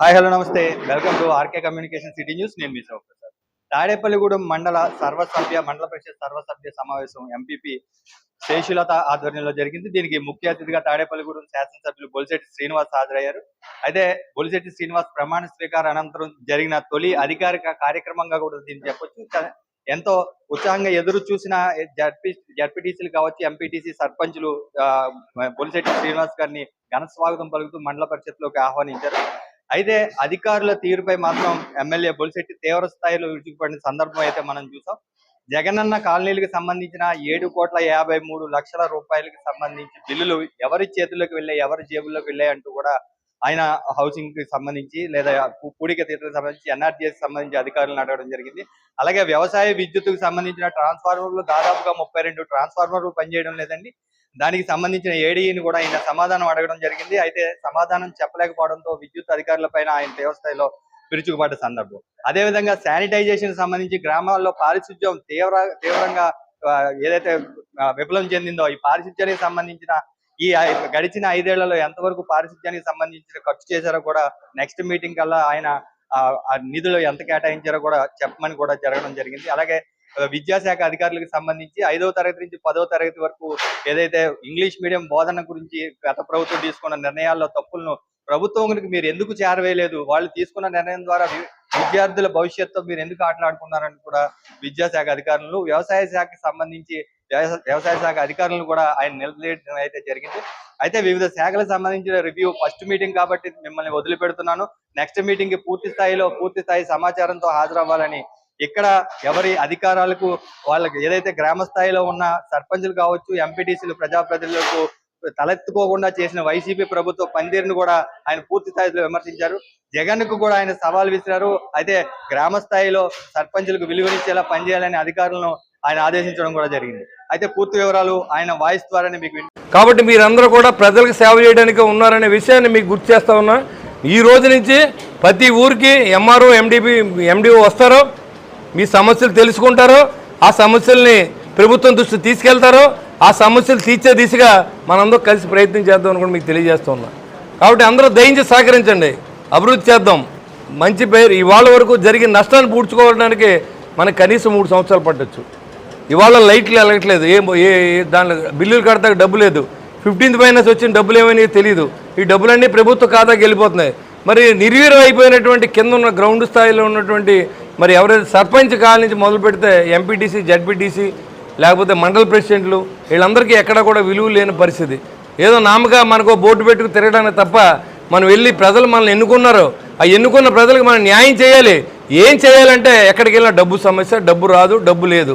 Hi hello నమస్తే. Welcome to RK communication city news. నేను మీ సార్ తాడేపల్లిగూడెం మండల సర్వసభ్య మండల పరిషత్ సర్వసభ్య సమావేశం ఎంపీపీ శేషులత ఆధ్వర్యంలో జరిగింది. దీనికి ముఖ్య అతిథిగా తాడేపల్లిగూడెం శాసనసభ్యులు బొలిశెట్టి శ్రీనివాస్ హాజరయ్యారు. అయితే బొలిశెట్టి శ్రీనివాస్ ప్రమాణ స్వీకార అనంతరం జరిగిన తొలి అధికారిక కార్యక్రమంగా కూడా దీన్ని చెప్పొచ్చు. ఎంతో ఉత్సాహంగా ఎదురు చూసిన జడ్పీ జడ్పీటీసీలు కావచ్చు ఎంపీటీసీ సర్పంచులు బొలిశెట్టి శ్రీనివాస్ గారిని ఘన స్వాగతం పలుకుతూ మండల పరిషత్లోకి ఆహ్వానించారు. అయితే అధికారుల తీరుపై మాత్రం ఎమ్మెల్యే బొలిశెట్టి తీవ్ర స్థాయిలో విరుచుకుపడిన సందర్భం అయితే మనం చూసాం. జగనన్న కాలనీలకు సంబంధించిన ఏడు కోట్ల యాభై మూడు లక్షల రూపాయలకు సంబంధించి బిల్లులు ఎవరి చేతుల్లోకి వెళ్ళాయి ఎవరి జేబుల్లోకి వెళ్ళాయి అంటూ కూడా ఆయన హౌసింగ్కి సంబంధించి లేదా పూడిక కూడిక సంబంధించి ఎన్ఆర్టీఎస్ సంబంధించి అధికారులను అడగడం జరిగింది. అలాగే వ్యవసాయ విద్యుత్కు సంబంధించిన ట్రాన్స్ఫార్మర్లు దాదాపుగా ముప్పై రెండు ట్రాన్స్ఫార్మర్లు పనిచేయడం లేదండి. దానికి సంబంధించిన ఏడీని కూడా ఆయన సమాధానం అడగడం జరిగింది. అయితే సమాధానం చెప్పలేకపోవడంతో విద్యుత్ అధికారుల పైన ఆయన తీవ్రస్థాయిలో పిరుచుకుపడ్డ సందర్భం. అదేవిధంగా శానిటైజేషన్ సంబంధించి గ్రామాల్లో పారిశుద్ధ్యం తీవ్ర తీవ్రంగా ఏదైతే విఫలం చెందిందో ఈ పారిశుద్ధ్యానికి సంబంధించిన ఈ గడిచిన ఐదేళ్ళలో ఎంతవరకు పారిశుధ్యానికి సంబంధించిన ఖర్చు చేశారో కూడా నెక్స్ట్ మీటింగ్ కల్లా ఆయన ఆ, నిధులు ఎంత కేటాయించారో కూడా చెప్పమని కూడా జరగడం జరిగింది. అలాగే విద్యాశాఖ అధికారులకు సంబంధించి ఐదవ తరగతి నుంచి పదవ తరగతి వరకు ఏదైతే ఇంగ్లీష్ మీడియం బోధన గురించి గత ప్రభుత్వం తీసుకున్న నిర్ణయాల్లో తప్పులను ప్రభుత్వానికి మీరు ఎందుకు చేరవేయలేదు? వాళ్ళు తీసుకున్న నిర్ణయం ద్వారా విద్యార్థుల భవిష్యత్తు మీరు ఎందుకు ఆటలాడుకున్నారని కూడా విద్యాశాఖ అధికారులు వ్యవసాయ శాఖకి సంబంధించి వ్యవసాయ శాఖ అధికారులను కూడా ఆయన నిలదీయడం అయితే జరిగింది. అయితే వివిధ శాఖలకు సంబంధించిన రివ్యూ ఫస్ట్ మీటింగ్ కాబట్టి మిమ్మల్ని వదిలిపెడుతున్నాను. నెక్స్ట్ మీటింగ్కి పూర్తి స్థాయిలో పూర్తి స్థాయి సమాచారంతో హాజరవ్వాలని ఇక్కడ ఎవరి అధికారాలకు వాళ్ళకి ఏదైతే గ్రామ స్థాయిలో ఉన్న సర్పంచులు కావచ్చు ఎంపీటీసీలు ప్రజాప్రతినిధులకు తలెత్తుకోకుండా చేసిన వైసీపీ ప్రభుత్వ పనితీరును కూడా ఆయన పూర్తి స్థాయిలో విమర్శించారు. జగన్కు కూడా ఆయన సవాల్ విసిరారు. అయితే గ్రామ స్థాయిలో సర్పంచులకు విలువనిచ్చేలా పనిచేయాలని అధికారులను ఆయన ఆదేశించడం కూడా జరిగింది. అయితే పూర్తి వివరాలు ఆయన వాయిస్ ద్వారానే మీకు కాబట్టి మీరందరూ కూడా ప్రజలకు సేవ చేయడానికి ఉన్నారనే విషయాన్ని మీకు గుర్తు చేస్తా ఉన్నా. ఈ రోజు నుంచి ప్రతి ఊరికి ఎంఆర్ఓ ఎండిపి ఎండిఓ వస్తారో మీ సమస్యలు తెలుసుకుంటారో ఆ సమస్యల్ని ప్రభుత్వం దృష్టి తీసుకెళ్తారో ఆ సమస్యలు తీర్చే దిశగా మనందరూ కలిసి ప్రయత్నం చేద్దాం అని కూడా మీకు తెలియజేస్తూ ఉన్నా. కాబట్టి అందరూ దయించి సహకరించండి. అభివృద్ధి చేద్దాం. మంచి పేరు ఇవాళ వరకు జరిగిన నష్టాన్ని పూడ్చుకోవడానికి మనకు కనీసం మూడు సంవత్సరాలు పట్టొచ్చు. ఇవాళ లైట్లు వెళ్ళట్లేదు ఏం ఏ దాంట్లో బిల్లులు కడతాక డబ్బు లేదు. ఫిఫ్టీన్త్ ఫైనాన్స్ వచ్చిన డబ్బులు ఏమని తెలియదు ఈ డబ్బులన్నీ ప్రభుత్వ ఖాతాకి వెళ్ళిపోతున్నాయి మరి నిర్వీర్యం అయిపోయినటువంటి కింద ఉన్న గ్రౌండ్ స్థాయిలో ఉన్నటువంటి మరి ఎవరైతే సర్పంచ్ కాల నుంచి మొదలు పెడితే ఎంపీటీసీ జడ్పీటీసీ లేకపోతే మండల ప్రెసిడెంట్లు వీళ్ళందరికీ ఎక్కడా కూడా విలువ లేని పరిస్థితి. ఏదో నామగా మనకు బోర్డు పెట్టుకు తిరగడానికి తప్ప మనం వెళ్ళి ప్రజలు మనల్ని ఎన్నుకున్నారు ఆ ఎన్నుకున్న ప్రజలకు మనం న్యాయం చేయాలి. ఏం చేయాలంటే ఎక్కడికి వెళ్ళినా డబ్బు సమస్య డబ్బు రాదు డబ్బు లేదు.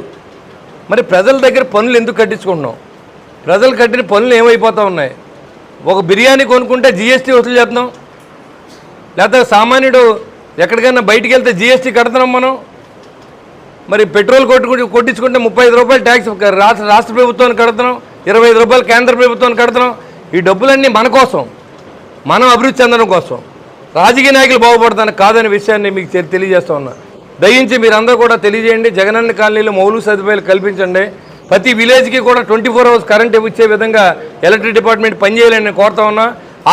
మరి ప్రజల దగ్గర పనులు ఎందుకు కట్టించుకుంటున్నాం ప్రజలు కట్టిన పనులు ఏమైపోతూ ఉన్నాయి? ఒక బిర్యానీ కొనుక్కుంటే జిఎస్టీ వసూలు చేస్తున్నాం? లేకపోతే సామాన్యుడు ఎక్కడికైనా బయటికి వెళ్తే జిఎస్టీ కడుతున్నాం మనం? మరి పెట్రోల్ కొట్టుకుంటే కొట్టించుకుంటే ముప్పై ఐదు రూపాయలు ట్యాక్స్ రాష్ట్ర రాష్ట్ర ప్రభుత్వానికి కడుతున్నాం ఇరవై ఐదు రూపాయలు కేంద్ర ప్రభుత్వానికి కడుతున్నాం. ఈ డబ్బులన్నీ మన కోసం మనం అభివృద్ధి చెందడం కోసం. రాజకీయ నాయకులు బాగుపడతాను కాదనే విషయాన్ని మీకు తె- తెలియజేస్తా ఉన్నా. దయించి మీరందరూ కూడా తెలియజేయండి. జగనన్న కాలనీలో మౌలిక సదుపాయాలు కల్పించండి. ప్రతి విలేజ్కి కూడా ట్వంటీ ఫోర్ అవర్స్ కరెంట్ ఇచ్చే విధంగా ఎలక్ట్రిక్ డిపార్ట్మెంట్ పనిచేయాలని నేను కోరుతా ఉన్నా.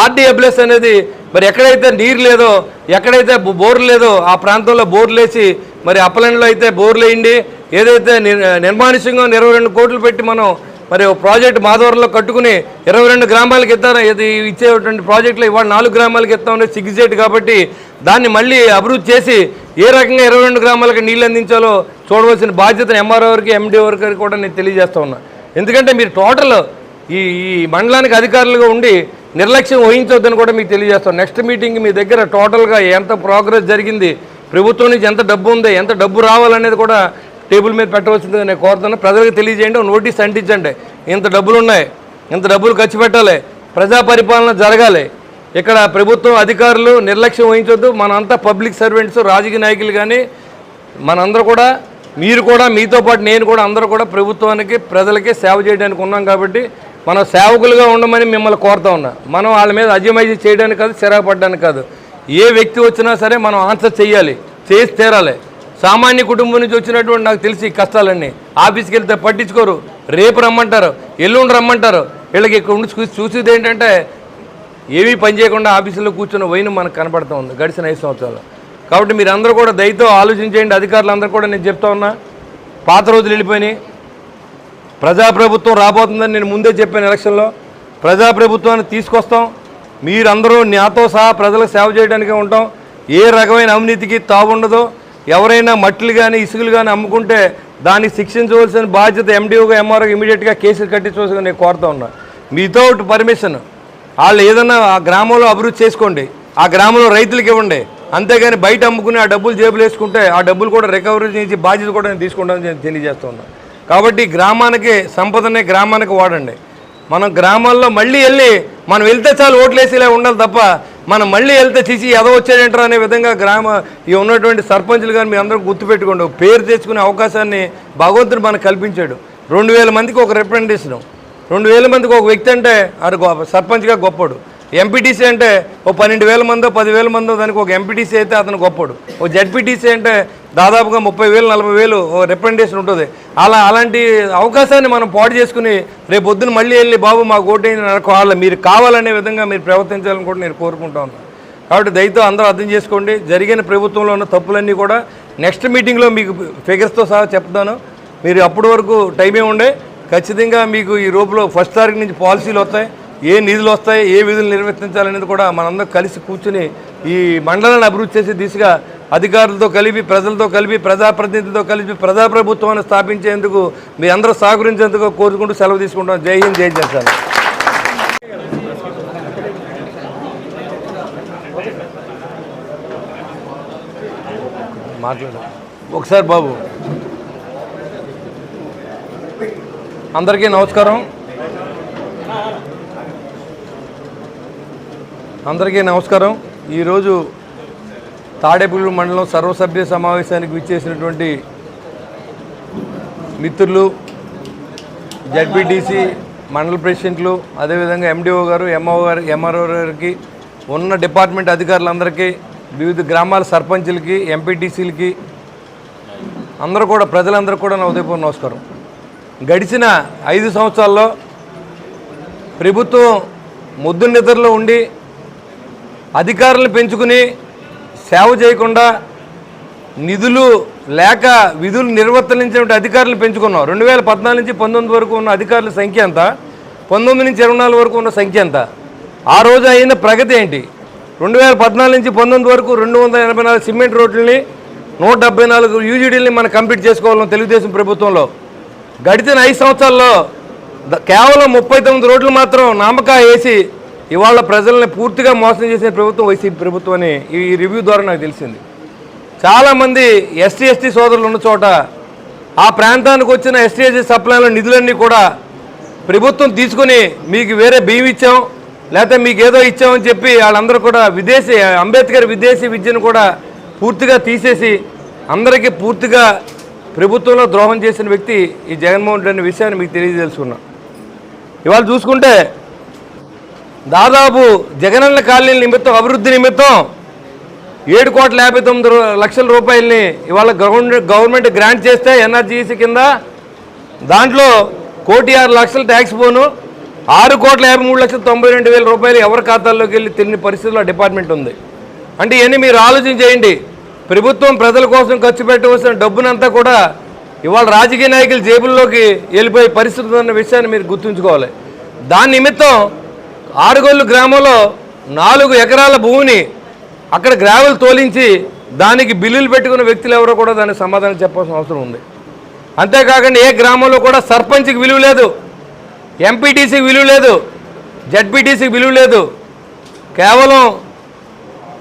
ఆర్డీఎబ్లెస్ అనేది మరి ఎక్కడైతే నీరు లేదో ఎక్కడైతే బోర్లు లేదో ఆ ప్రాంతంలో బోర్లు వేసి మరి అప్పలంలో అయితే బోర్లు వేయండి. ఏదైతే నిర్- నిర్మానుష్యంగా ఇరవై రెండు కోట్లు పెట్టి మనం మరి ఓ ప్రాజెక్ట్ మాధవరంలో కట్టుకుని ఇరవై రెండు గ్రామాలకు ఇద్దాం ఇది ఇచ్చేటువంటి ప్రాజెక్టులో ఇవాళ నాలుగు గ్రామాలకు ఇస్తామని సిగ్గుచేటు కాబట్టి దాన్ని మళ్ళీ అభివృద్ధి చేసి ఏ రకంగా ఇరవై రెండు గ్రామాలకు నీళ్ళు అందించాలో చూడవలసిన బాధ్యతను ఎంఆర్ఓ వారికి ఎండి వారికి కూడా నేను తెలియజేస్తా ఉన్నా. ఎందుకంటే మీరు టోటల్ ఈ ఈ మండలానికి అధికారులుగా ఉండి నిర్లక్ష్యం వహించవద్దని కూడా మీకు తెలియజేస్తాం నెక్స్ట్ మీటింగ్ మీ దగ్గర టోటల్గా ఎంత ప్రోగ్రెస్ జరిగింది ప్రభుత్వం నుంచి ఎంత డబ్బు ఉంది ఎంత డబ్బు రావాలనేది కూడా టేబుల్ మీద పెట్టవలసిందిగా నేను కోరుతున్నాను ప్రజలకు తెలియజేయండి నోటీస్ అంటించండి. ఇంత డబ్బులు ఉన్నాయి ఇంత డబ్బులు ఖర్చు పెట్టాలి ప్రజా పరిపాలన జరగాలి. ఇక్కడ ప్రభుత్వం అధికారులు నిర్లక్ష్యం వహించొద్దు. మనంతా పబ్లిక్ సర్వెంట్స్ రాజకీయ నాయకులు కానీ మనందరూ కూడా మీరు కూడా మీతో పాటు నేను కూడా అందరూ కూడా ప్రభుత్వానికి ప్రజలకి సేవ చేయడానికి ఉన్నాం కాబట్టి మనం సేవకులుగా ఉండమని మిమ్మల్ని కోరుతా ఉన్నా. మనం వాళ్ళ మీద అజమైజీ చేయడానికి కాదు చిరాకుపడడానికి కాదు. ఏ వ్యక్తి వచ్చినా సరే మనం ఆన్సర్ చేయాలి చేసి తీరాలి. సామాన్య కుటుంబం నుంచి వచ్చినటువంటి నాకు తెలిసి కష్టాలన్నీ. ఆఫీస్కి వెళ్తే పట్టించుకోరు. రేపు రమ్మంటారు ఎల్లుండి రమ్మంటారు. వీళ్ళకి ఇక్కడ ఉండి చూసి చూసేది ఏంటంటే ఏమీ పని చేయకుండా ఆఫీసులో కూర్చున్న వైన్ మనకు కనపడుతూ ఉంది గడిచిన ఐదు సంవత్సరాలు. కాబట్టి మీరు అందరూ కూడా దయతో ఆలోచించేయండి అధికారులు అందరూ కూడా నేను చెప్తా ఉన్నా. పాత రోజులు వెళ్ళిపోయినాయి. ప్రజాప్రభుత్వం రాబోతుందని నేను ముందే చెప్పాను ఎలక్షన్లో. ప్రజాప్రభుత్వాన్ని తీసుకొస్తాం. మీరందరూ నాతో సహా ప్రజలకు సేవ చేయడానికే ఉంటాం. ఏ రకమైన అవినీతికి తావుండదు. ఎవరైనా మట్టిలు కానీ ఇసుకలు కానీ అమ్ముకుంటే దాన్ని శిక్షించవలసిన బాధ్యత ఎండిఓగా ఎంఆర్ఓగా ఇమీడియట్గా కేసులు కట్టించవలసిన నేను కోరుతా ఉన్నా. వితౌట్ పర్మిషన్ వాళ్ళు ఏదన్నా ఆ గ్రామంలో అభివృద్ధి చేసుకోండి. ఆ గ్రామంలో రైతులకు ఇవ్వండి. అంతేగాని బయట అమ్ముకుని ఆ డబ్బులు జేబులు వేసుకుంటే ఆ డబ్బులు కూడా రికవరీ చేసి బాధ్యత కూడా నేను తీసుకుంటానని నేను తెలియజేస్తున్నా కాబట్టి గ్రామానికి సంపదనే గ్రామానికి వాడండి. మనం గ్రామాల్లో మళ్ళీ వెళ్ళి మనం వెళ్తే చాలు ఓట్లేసేలా ఉండాలి తప్ప మనం మళ్ళీ వెళ్తే తీసి ఎదో వచ్చాడంటారు అనే విధంగా గ్రామ ఈ ఉన్నటువంటి సర్పంచులు కానీ మీ అందరూ గుర్తుపెట్టుకోండి పేరు తెచ్చుకునే అవకాశాన్ని భగవంతుడు మనకు కల్పించాడు. రెండు వేల మందికి ఒక రిప్రజెంటేషన్ రెండు వేల మందికి ఒక వ్యక్తి అంటే అది సర్పంచ్గా గొప్పడు. ఎంపీటీసీ అంటే ఓ పన్నెండు వేల మందో పదివేల మందో దానికి ఒక ఎంపీటీసీ అయితే అతను గొప్పడు. ఓ జడ్పీటీసీ అంటే దాదాపుగా ముప్పై వేలు నలభై వేలు ఓ రిప్రజెంటేషన్ ఉంటుంది. అలా అలాంటి అవకాశాన్ని మనం పాడు చేసుకుని రేపు పొద్దున మళ్ళీ వెళ్ళి బాబు మాకు ఓటేని వాళ్ళ మీరు కావాలనే విధంగా మీరు ప్రవర్తించాలని కూడా నేను కోరుకుంటా ఉన్నాను కాబట్టి దయతో అందరూ అర్థం చేసుకోండి జరిగిన ప్రభుత్వంలో ఉన్న తప్పులన్నీ కూడా నెక్స్ట్ మీటింగ్లో మీకు ఫిగర్స్తో సహా చెప్తాను. మీరు అప్పటి వరకు టైమే ఉండే ఖచ్చితంగా మీకు ఈ రూపులో ఫస్ట్ తారీఖు నుంచి పాలసీలు వస్తాయి. ఏ నిధులు వస్తాయి ఏ విధులు నిర్వర్తించాలనేది కూడా మనందరం కలిసి కూర్చుని ఈ మండలాన్ని అభివృద్ధి చేసే దిశగా అధికారులతో కలిపి ప్రజలతో కలిపి ప్రజాప్రతినిధులతో కలిపి ప్రజాప్రభుత్వాన్ని స్థాపించేందుకు మీ అందరూ సహకరించేందుకు కోరుకుంటూ సెలవు తీసుకుంటాం జై హింద్ జై జనసేన. మాట్లాడు. ఒకసారి బాబు. అందరికీ నమస్కారం. అందరికీ నమస్కారం. ఈరోజు తాడేపల్లి మండలం సర్వసభ్య సమావేశానికి విచ్చేసినటువంటి మిత్రులు జడ్పీటీసీ మండల ప్రెసిడెంట్లు అదేవిధంగా ఎండిఓ గారు ఎంఓ గారు ఎంఆర్ఓ గారికి ఉన్న డిపార్ట్మెంట్ అధికారులందరికీ వివిధ గ్రామాల సర్పంచులకి ఎంపీటీసీలకి అందరూ కూడా ప్రజలందరూ కూడా నా ఉదయపూర్ నమస్కారం. గడిచిన ఐదు సంవత్సరాల్లో ప్రభుత్వం ముద్దు నిద్రలో ఉండి అధికారులను పెంచుకుని సేవ చేయకుండా నిధులు లేక విధులు నిర్వర్తించినటువంటి అధికారులను పెంచుకున్నాం. రెండు వేల పద్నాలుగు నుంచి పంతొమ్మిది వరకు ఉన్న అధికారుల సంఖ్య ఎంత? పంతొమ్మిది నుంచి ఇరవై నాలుగు వరకు ఉన్న సంఖ్య ఎంత? ఆ రోజు అయిన ప్రగతి ఏంటి? రెండు వేల పద్నాలుగు నుంచి పంతొమ్మిది వరకు రెండు వందల ఎనభై నాలుగు సిమెంట్ రోడ్లని నూట డెబ్బై నాలుగు యూజీడీలని మనం కంప్లీట్ చేసుకోవాలని తెలుగుదేశం ప్రభుత్వంలో గడిచిన ఐదు సంవత్సరాల్లో ద- కేవలం ముప్పై తొమ్మిది రోడ్లు మాత్రం నామకా వేసి ఇవాళ ప్రజల్ని పూర్తిగా మోసం చేసిన ప్రభుత్వం వైసీపీ ప్రభుత్వం అని ఈ రివ్యూ ద్వారా నాకు తెలిసింది. చాలామంది ఎస్టీ ఎస్టీ సోదరులు ఉన్న చోట ఆ ప్రాంతానికి వచ్చిన ఎస్టీ ఎస్టీ సప్లైల నిధులన్నీ కూడా ప్రభుత్వం తీసుకుని మీకు వేరే బియ్యం ఇచ్చాం లేకపోతే మీకు ఏదో ఇచ్చామని చెప్పి వాళ్ళందరూ కూడా విదేశీ అంబేద్కర్ విదేశీ విద్యను కూడా పూర్తిగా తీసేసి అందరికీ పూర్తిగా ప్రభుత్వంలో ద్రోహం చేసిన వ్యక్తి ఈ జగన్మోహన్ రెడ్డి అనే విషయాన్ని మీకు తెలియజేసుకున్నా. ఇవాళ చూసుకుంటే దాదాపు జగనన్న కాలనీ నిమిత్తం అభివృద్ధి నిమిత్తం ఏడు కోట్ల యాభై తొమ్మిది లక్షల రూపాయలని ఇవాళ గవర్నమెంట్ గవర్నమెంట్ గ్రాంట్ చేస్తే ఎన్ఆర్జీసీ కింద దాంట్లో కోటి ఆరు లక్షల ట్యాక్స్ పోను ఆరు కోట్ల యాభై మూడు లక్షల తొంభై రెండు వేల రూపాయలు ఎవరి ఖాతాల్లోకి వెళ్ళి తెలియని పరిస్థితుల్లో డిపార్ట్మెంట్ ఉంది. అంటే ఇవన్నీ మీరు ఆలోచన చేయండి. ప్రభుత్వం ప్రజల కోసం ఖర్చు పెట్టవలసిన డబ్బునంతా కూడా ఇవాళ రాజకీయ నాయకుల జేబుల్లోకి వెళ్ళిపోయే పరిస్థితి ఉన్న విషయాన్ని మీరు గుర్తుంచుకోవాలి. దాని నిమిత్తం ఆరుగొల్లు గ్రామంలో నాలుగు ఎకరాల భూమిని అక్కడ గ్రావెల్ తోలించి దానికి బిల్లులు పెట్టుకున్న వ్యక్తులు ఎవరో కూడా దానికి సమాధానం చెప్పాల్సిన అవసరం ఉంది. అంతేకాకుండా ఏ గ్రామంలో కూడా సర్పంచ్కి విలువ లేదు ఎంపీటీసీకి విలువ లేదు జడ్పీటీసీకి విలువ లేదు. కేవలం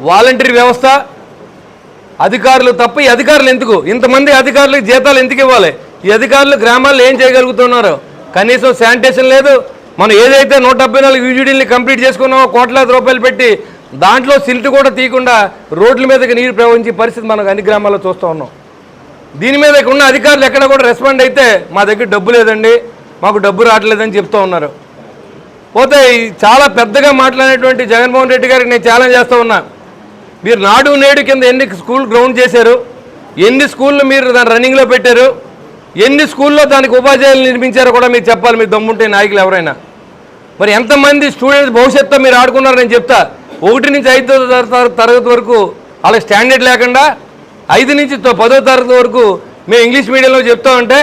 వాలంటరీ వ్యవస్థ అధికారులు తప్ప ఈ అధికారులు ఎందుకు? ఇంతమంది అధికారులకు జీతాలు ఎందుకు ఇవ్వాలి? ఈ అధికారులు గ్రామాల్లో ఏం చేయగలుగుతున్నారు? కనీసం శానిటేషన్ లేదు. మనం ఏదైతే నూట డెబ్బై నాలుగు యూజీడీని కంప్లీట్ చేసుకున్నామో కోట్లాది రూపాయలు పెట్టి దాంట్లో సిల్ట్ కూడా తీయకుండా రోడ్ల మీదకి నీరు ప్రవహించే పరిస్థితి మనకు అన్ని గ్రామాల్లో చూస్తూ ఉన్నాం. దీని మీద ఉన్న అధికారులు ఎక్కడ కూడా రెస్పాండ్ అయితే మా దగ్గర డబ్బు లేదండి. మాకు డబ్బు రావట్లేదని చెప్తూ ఉన్నారు. పోతే చాలా పెద్దగా మాట్లాడేటువంటి జగన్మోహన్ రెడ్డి గారికి నేను ఛాలెంజ్ చేస్తూ ఉన్నా. మీరు నాడు నేడు కింద ఎన్ని స్కూల్ గ్రౌండ్ చేశారు? ఎన్ని స్కూళ్ళు మీరు దాని రన్నింగ్లో పెట్టారు? ఎన్ని స్కూల్లో దానికి ఉపాధ్యాయులు నిర్మించారో కూడా మీరు చెప్పాలి మీరు దమ్ముంటే నాయకులు ఎవరైనా. మరి ఎంతమంది స్టూడెంట్స్ భవిష్యత్తులో మీరు ఆడుకున్నారు నేను చెప్తా. ఒకటి నుంచి ఐదో తరగతి వరకు వాళ్ళకి స్టాండర్డ్ లేకుండా ఐదు నుంచి పదో తరగతి వరకు మేము ఇంగ్లీష్ మీడియంలో చెప్తా ఉంటే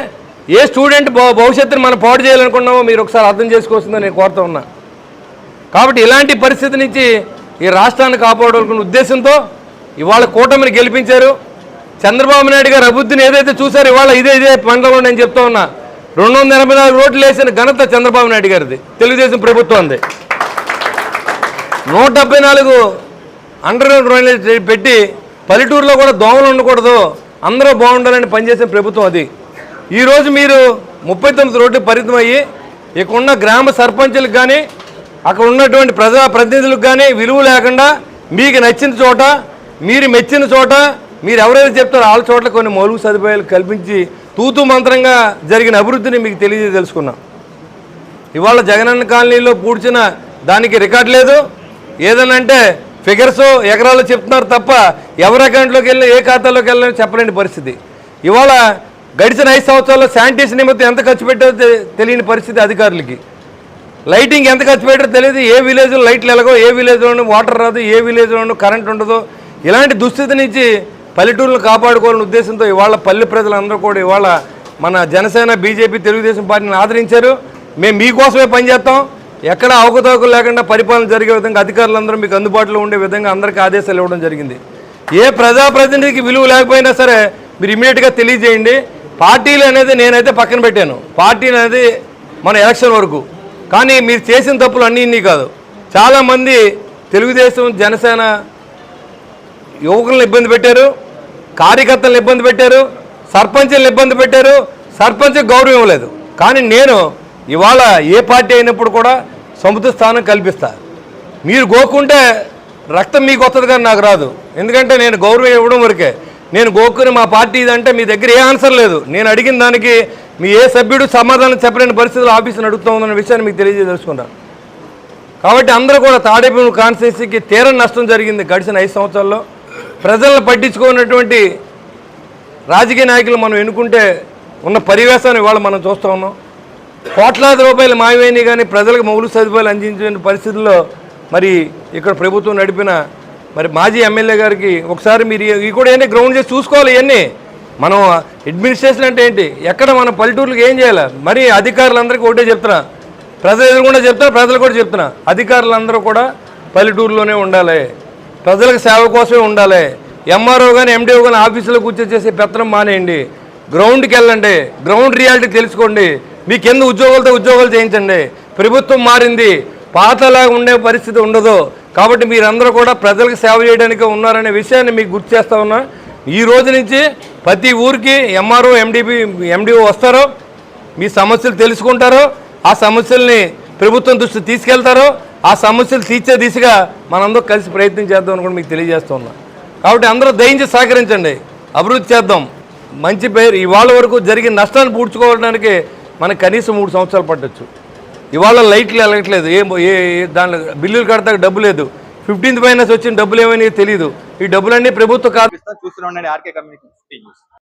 ఏ స్టూడెంట్ భవిష్యత్తుని మనం పాడు చేయాలనుకున్నామో మీరు ఒకసారి అర్థం చేసుకోవాల్సిందని నేను కోరుతా ఉన్నా. కాబట్టి ఇలాంటి పరిస్థితి నుంచి ఈ రాష్ట్రాన్ని కాపాడాలనుకున్న ఉద్దేశంతో ఇవాళ కూటమిని గెలిపించారు. చంద్రబాబు నాయుడు గారు అభివృద్ధిని ఏదైతే చూసారో ఇవాళ ఇదే ఇదే మండలంలో నేను చెప్తా ఉన్నా. రెండు వందల ఎనభై నాలుగు రోడ్లు వేసిన ఘనత చంద్రబాబు నాయుడు గారిది. తెలుగుదేశం ప్రభుత్వంది నూట డెబ్బై నాలుగు అండర్ గ్రౌండ్ పెట్టి పల్లెటూరులో కూడా దోమలు ఉండకూడదు. అందరూ బాగుండాలని పనిచేసే ప్రభుత్వం అది. ఈరోజు మీరు ముప్పై తొమ్మిది రోడ్డు పరిమితం అయ్యి గ్రామ సర్పంచులకు కానీ అక్కడ ఉన్నటువంటి ప్రజా ప్రతినిధులకు కానీ విలువ లేకుండా మీకు నచ్చిన చోట మీరు మెచ్చిన చోట మీరు ఎవరైతే చెప్తారో వాళ్ళ చోట్ల కొన్ని మౌలిక సదుపాయాలు కల్పించి తూతు మంత్రంగా జరిగిన అభివృద్ధిని మీకు తెలియజే తెలుసుకున్నాం. ఇవాళ జగనన్న కాలనీలో పూడ్చిన దానికి రికార్డ్ లేదు. ఏదనంటే ఫిగర్స్ ఎకరాలు చెప్తున్నారు తప్ప ఎవరి అకౌంట్లోకి వెళ్ళినా ఏ ఖాతాలోకి వెళ్ళని చెప్పలేని పరిస్థితి. ఇవాళ గడిచిన ఐదు సంవత్సరాల్లో శానిటేషన్ నిమిత్తం ఎంత ఖర్చు పెట్టారో తెలియని పరిస్థితి అధికారులకి. లైటింగ్ ఎంత ఖర్చు పెట్టారో తెలియదు. ఏ విలేజ్లో లైట్లు ఎలాగో ఏ విలేజ్లోనూ వాటర్ రాదు ఏ విలేజ్లోనూ కరెంట్ ఉండదు ఇలాంటి దుస్థితి నుంచి పల్లెటూరులను కాపాడుకోవాలనే ఉద్దేశంతో ఇవాళ పల్లె ప్రజలందరూ కూడా ఇవాళ మన జనసేన బీజేపీ తెలుగుదేశం పార్టీని ఆదరించారు. మేము మీకోసమే పనిచేస్తాం. ఎక్కడ అవకతవకలు లేకుండా పరిపాలన జరిగే విధంగా అధికారులందరూ మీకు అందుబాటులో ఉండే విధంగా అందరికీ ఆదేశాలు ఇవ్వడం జరిగింది. ఏ ప్రజాప్రతినిధికి విలువ లేకపోయినా సరే మీరు ఇమీడియట్గా తెలియజేయండి. పార్టీలు అనేది నేనైతే పక్కన పెట్టాను. పార్టీలు అనేది మన ఎలక్షన్ వరకు. కానీ మీరు చేసిన తప్పులు అన్నీ ఇన్ని కాదు చాలామంది తెలుగుదేశం జనసేన యువకులను ఇబ్బంది పెట్టారు కార్యకర్తలను ఇబ్బంది పెట్టారు సర్పంచులను ఇబ్బంది పెట్టారు సర్పంచ్ గౌరవం ఇవ్వలేదు. కానీ నేను ఇవాళ ఏ పార్టీ అయినప్పుడు కూడా సముద్ర స్థానం కల్పిస్తా. మీరు గోకుంటే రక్తం మీకు వస్తుంది కానీ నాకు రాదు. ఎందుకంటే నేను గౌరవం ఇవ్వడం వరకే. నేను గోకుని మా పార్టీ ఇదంటే మీ దగ్గర ఏ ఆన్సర్ లేదు. నేను అడిగిన దానికి మీ ఏ సభ్యుడు సమాధానం చెప్పలేని పరిస్థితుల్లో ఆఫీసుని అడుగుతా ఉందన్న విషయాన్ని మీకు తెలియజేసుకుంటాను కాబట్టి అందరూ కూడా తాడేపల్లి కాన్స్టిట్యూన్సీకి తీరని నష్టం జరిగింది గడిచిన ఐదు సంవత్సరాల్లో. ప్రజలను పట్టించుకున్నటువంటి రాజకీయ నాయకులు మనం ఎన్నుకుంటే ఉన్న పరివేశాన్ని ఇవాళ మనం చూస్తూ ఉన్నాం. కోట్లాది రూపాయలు మాయమైనవి కానీ ప్రజలకు మౌలిక సదుపాయాలు అందించిన పరిస్థితుల్లో మరి ఇక్కడ ప్రభుత్వం నడిపిన మరి మాజీ ఎమ్మెల్యే గారికి ఒకసారి మీరు ఇవి కూడా ఏంటి గ్రౌండ్ చేసి చూసుకోవాలి ఇవన్నీ. మనం అడ్మినిస్ట్రేషన్ అంటే ఏంటి? ఎక్కడ మన పల్లెటూర్లకు ఏం చేయాలి? మరి అధికారులందరికీ ఒకటే చెప్తున్నా. ప్రజలు ఎదురుకుండా చెప్తున్నా ప్రజలు కూడా చెప్తున్నా. అధికారులందరూ కూడా పల్లెటూరులోనే ఉండాలి. ప్రజలకు సేవ కోసమే ఉండాలి. ఎంఆర్ఓ కానీ ఎండిఓ కానీ ఆఫీసులో కూర్చొచ్చేసి చేసే పెత్తనం మానేయండి. గ్రౌండ్కి వెళ్ళండి. గ్రౌండ్ రియాలిటీ తెలుసుకోండి. మీ కింద ఉద్యోగాలతో ఉద్యోగాలు చేయించండి? ప్రభుత్వం మారింది. పాతలాగా ఉండే పరిస్థితి ఉండదు. కాబట్టి మీరందరూ కూడా ప్రజలకు సేవ చేయడానికి ఉన్నారనే విషయాన్ని మీకు గుర్తు చేస్తా ఉన్నా. ఈ రోజు నుంచి ప్రతి ఊరికి ఎంఆర్ఓ ఎండిపి ఎండిఓ వస్తారో మీ సమస్యలు తెలుసుకుంటారో ఆ సమస్యల్ని ప్రభుత్వం దృష్టి తీసుకెళ్తారో ఆ సమస్యలు తీర్చే దిశగా మనందరూ కలిసి ప్రయత్నం చేద్దాం అని కూడా మీకు తెలియజేస్తున్నా కాబట్టి అందరూ దయించి సహకరించండి. అభివృద్ధి చేద్దాం. మంచి పేరు. ఇవాళ వరకు జరిగిన నష్టాన్ని పూడ్చుకోవడానికి మనకు కనీసం మూడు సంవత్సరాలు పట్టొచ్చు. ఇవాళ లైట్లు వెళ్ళట్లేదు ఏ ఏ ఏ- దాంట్లో బిల్లులు కడతాక డబ్బు లేదు. ఫిఫ్టీన్త్ ఫైనాన్స్ వచ్చిన డబ్బులు ఏమైనా తెలియదు ఈ డబ్బులన్నీ ప్రభుత్వ కాదు చూస్తున్నాం ఆర్కే కమ్యూనికేషన్